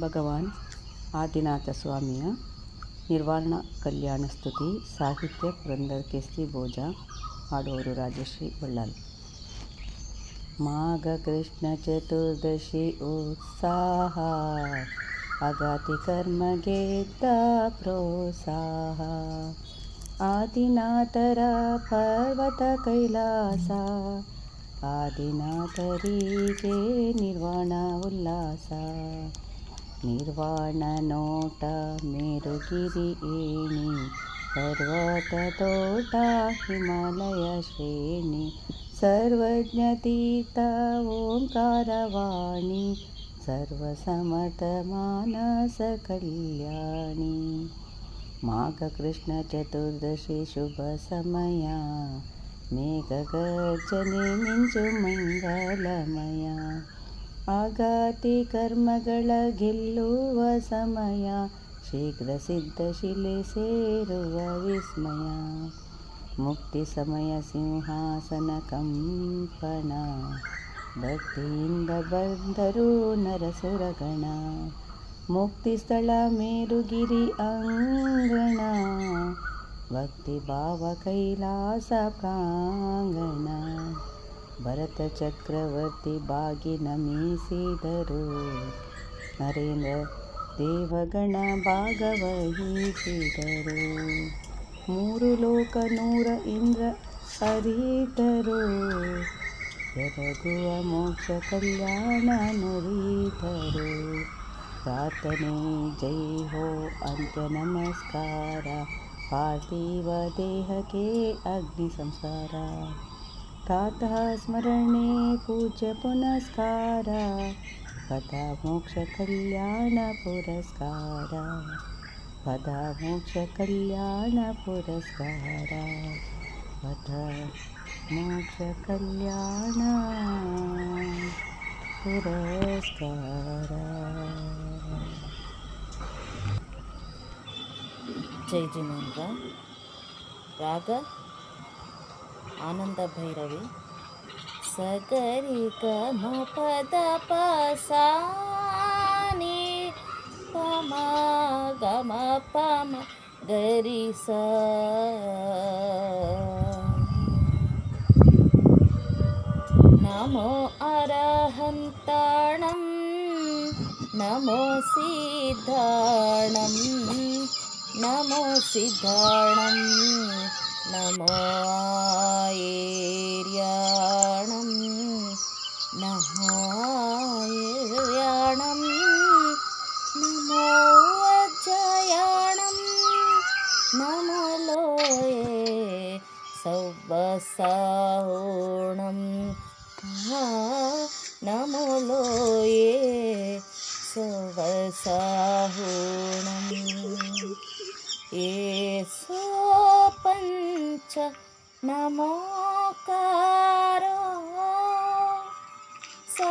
ಭಗವಾನ್ ಆದಿನಾಥ ಸ್ವಾಮಿಯ ನಿರ್ವಾಣ ಕಲ್ಯಾಣ ಸ್ತುತಿ ಸಾಹಿತ್ಯ ಪುರಂದರ ಕೇಸರಿ ಭೋಜ ಹಾಡುವವರು ರಾಜಶ್ರೀ ಬಳ್ಳಾಲ್ ಮಾಘ ಕೃಷ್ಣ ಚತುರ್ದಶಿ ಉತ್ಸಾಹ ಅಗಾತಿ ಕರ್ಮಗೆ ಪ್ರೋತ್ಸಾಹ ಆದಿನಾಥರ ಪರ್ವತ ಕೈಲಾಸ ಆದಿನಾಥರಿಗೆ ನಿರ್ವಾಣ ಉಲ್ಲಾಸ ನಿರ್ವಾಣ ನೋಟ ಮೇರುಗಿರಿ ಏಣಿ ಪರ್ವತ ತೋಟ ಹಿಮಾಲಯ ಶ್ರೇಣಿ ಸರ್ವಜ್ಞತೀರ್ಥ ಓಂಕಾರವಾಣಿ ಸರ್ವಸಮತ ಮಾನಸ ಕಲ್ಯಾಣಿ ಮಾಘ ಆಘಾತಿ ಕರ್ಮಗಳ ಗೆಲ್ಲುವ ಸಮಯ ಶೀಘ್ರ ಸಿದ್ಧ ಶಿಲೆ ಸೇರುವ ವಿಸ್ಮಯ ಮುಕ್ತಿ ಸಮಯ ಸಿಂಹಾಸನ ಕಂಪನ ಭಕ್ತಿಯಿಂದ ಬಂದರು ನರಸುರಗಣ ಮುಕ್ತಿ ಸ್ಥಳ ಮೇರುಗಿರಿ ಅಂಗಣ ಭಕ್ತಿ ಭಾವ ಕೈಲಾಸ ಪ್ರಾಂಗಣ ಭರತ ಚಕ್ರವರ್ತಿ ಬಾಗಿ ನಮಿಸಿದರು ನರೇಂದ್ರ ದೇವಗಣ ಭಾಗವಹಿಸಿದರು. ಮೂರು ಲೋಕ ನೂರ ಇಂದ್ರ ಅರಿತರು ಎರಗುವ ಮೋಕ್ಷ ಕಲ್ಯಾಣ ನುರಿತರು. ಪ್ರಾರ್ಥನೆ, ಜೈ ಹೋ, ಅಂತ್ಯ ನಮಸ್ಕಾರ. ಪಾರ್ಥಿವ ದೇಹಕ್ಕೆ ಅಗ್ನಿ ಸಂಸ್ಕಾರ तातः स्मरणे पूज्य पुनस्कार पदा मोक्षकल्याणपुरस्कारा पदा कद मोक्ष कल्याण पुरस्कार। जय जिनेन्द्र। राग ఆనంద భైరవి. సగరి గమ పద పసాని పమ గమ పమ గరి నమో అరహంతాణం నమో సిద్ధాణం నమో సిద్ధాణం നമോയേര്യാണം നമോയേര്യാണം നമോ അജയാണം നമലോയേ സൗവസാഹോണം നമോലോയേ സൗവസാഹോണം ഏ च नमोकारो सौ